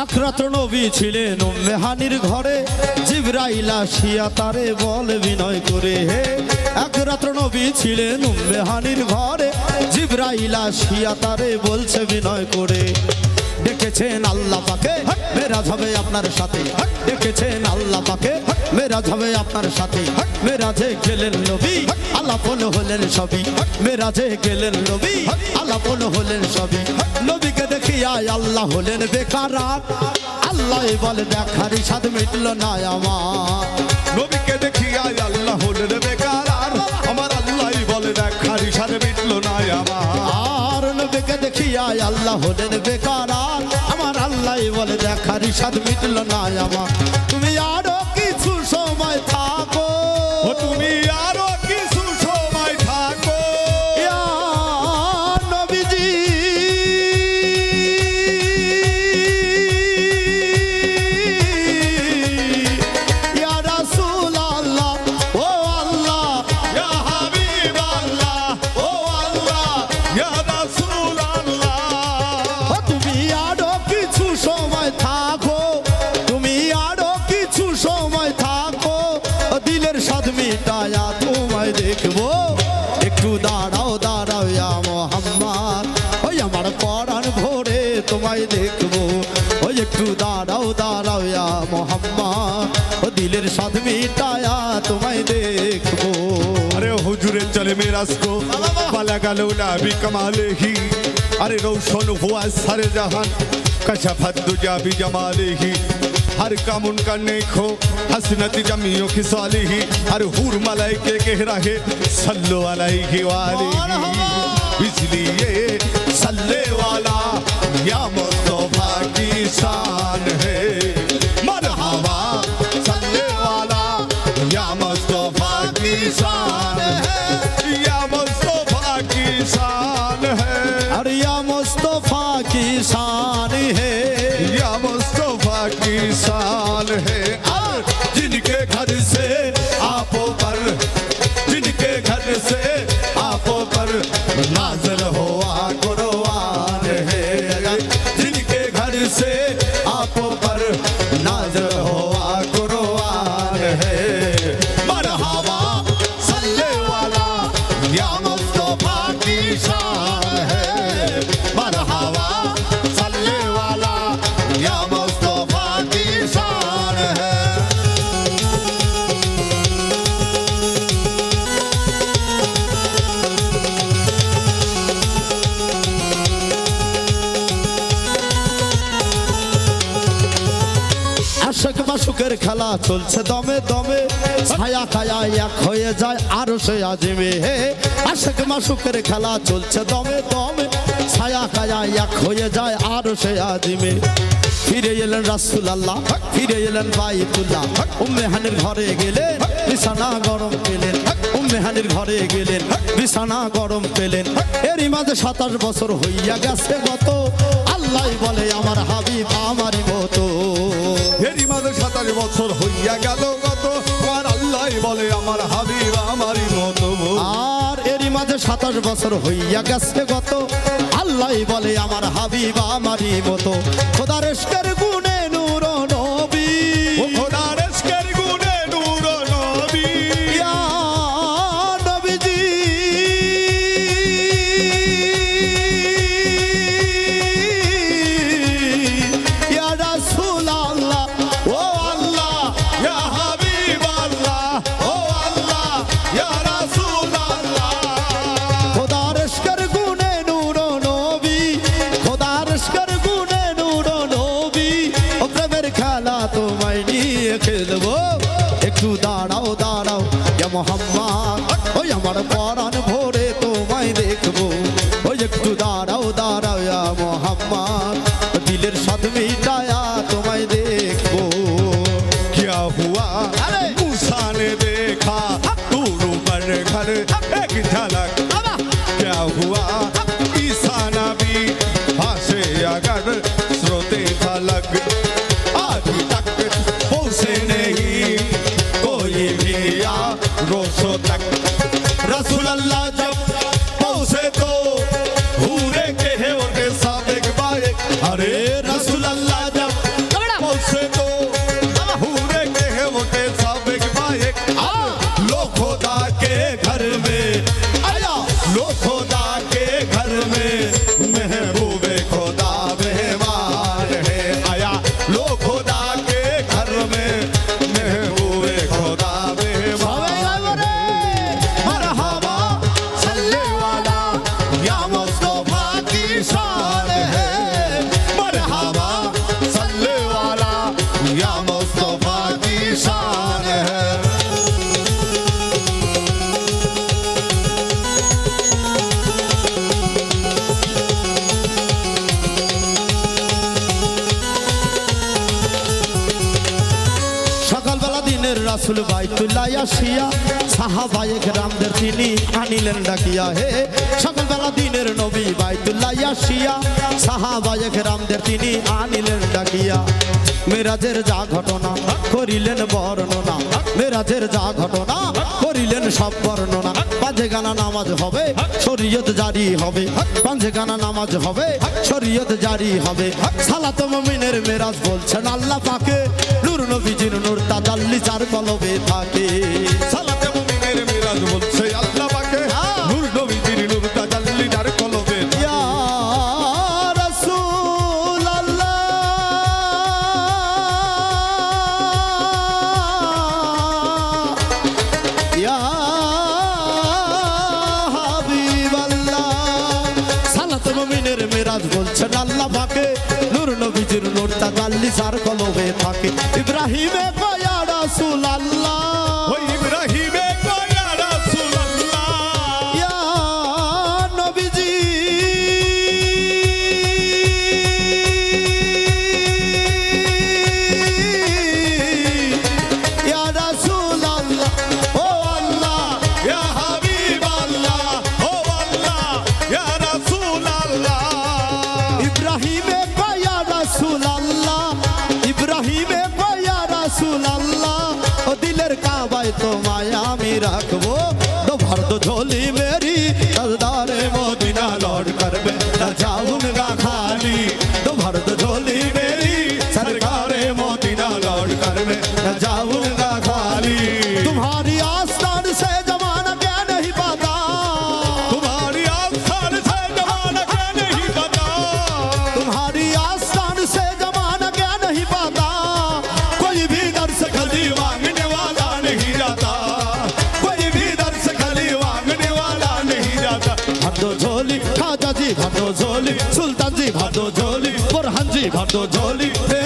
এক রাত নবী ছিলেন মেহানির ঘরে। জিব্রাইলা শিয়া তারে বল বিনয় করে, হে, এক রাত নবী ছিলেন মেহানির ঘরে। জিব্রাইলা শিয়া তারে বলছে বিনয় করে ডেকেছেন আল্লাহ পাকে মেরাজ হবে আপনার সাথে ডেকেছেন আল্লাহ পাকে মেরাজ হবে আপনার সাথে মেরাজে গেলেন নবী আলাপন হলেন সবই মেরাজে গেলেন নবী আলাপন হলেন সবই নবীকে দেখিয়া আল্লাহ হলেন বেকার আল্লাহ বলে দেখারি সাথে মিটল না আমার। নবীকে দেখিয়া আল্লাহ হলেন বেকার আমার আল্লাহ বলে দেখারি সাথে মিটলো না আমার। নবীকে দেখিয়া আল্লাহ হলেন বেকার দেখারি সাথে মিটল না আমার তুমি তোমায় দেখবো ওই একটু দাঁড়াও দাঁড়াও ইয়া মোহাম্মদ ও দিলের স্বাদ মিটায়া তোমায় দেখবো अरे हुजूरे चले मेरा को बाला गालो नाबी कमाले ही अरे रोशन हुआ सारे जहान कशफत दुजा भी जमाले ही हर काम उनका नेक हो हसनत जमियों की साली ही अरे हूर मलाई के कह रहे सल्लो अलैहि वाली इसलिए सल्ले वाला या मुस्तफ़ा की शान है। मरहबा सल्ले वाला या मुस्तफ़ा की शान আশক খেলা চলছে দমে দমে। ছায়া খায়া এক হয়ে যায় আরও সে আজিমে। হে আশক মাসুকের খেলা চলছে দমে দমে। ছায়া খায়া এক হয়ে যায় আরও সে আজিমে। ফিরে এলেন রাসুল আল্লাহ ফিরে এলেন বাইতুল্লাহ। উম্মেহানের ঘরে গেলেন, বিছানা গরম পেলেন। উম্মেহানের ঘরে গেলেন, বিছানা গরম পেলেন। এরই মাঝে সাতাশ বছর হইয়া গেছে গত। আল্লাহ বলে, আমার হাবিব, আমারই মতো। বছর হইয়া গেল কত আর আল্লাহ বলে, আমার হাবিব, আমারই মতো আর এরই মাঝে সাতাশ বছর হইয়া গেছে গত। আল্লাহ বলে, আমার হাবিব, আমারই মতো। খোদার গুণ গুণে দাঁড়াও দাঁড়াও ইয়া মোহাম্মদ ওই আমার পরাণ ভরে তোমায় দেখবো ওই একটু দাঁড়াও দাঁড়াও ইয়া মোহাম্মদ দিলের সাথ মিটায়া তোমায় দেখবো क्या हुआ अरे! मूसा ने देखा दूर पर घर एक झलक otra cosa. দিনের রাসুল বাইতুল্লাই আসিয়া সাহাবায়ে গ্রামদের তিনি আনিলেন ডাকিয়া, হে সকালবেলা দিনের নবী বাইতুল্লাই আসিয়া সাহাবায়ে গ্রামদের তিনি আনিলেন ডাকিয়া, মেরাজের যা ঘটনা করিলেন বর্ণনা, মেরাজের যা ঘটনা করিলেন সব বর্ণনা। পাঁচে গানা নামাজ হবে, শরীয়ত জারি হবে। পাঁচে গানা নামাজ হবে, শরীয়ত জারি হবে। সালাত মমিনের মেরাজ বলছেন আল্লাহ পাকে। নূর নবীজির নূর তাজাল্লি চার কলবে থাকে। বলছেন আল্লাহ পাকে তোমায় আমি রাখব। তো ভর দো ঝোলি মেরি সরদারে মদিনা জি জলি সুলতানজি সুলতান জলি ভাটো ঝোলি জলি হে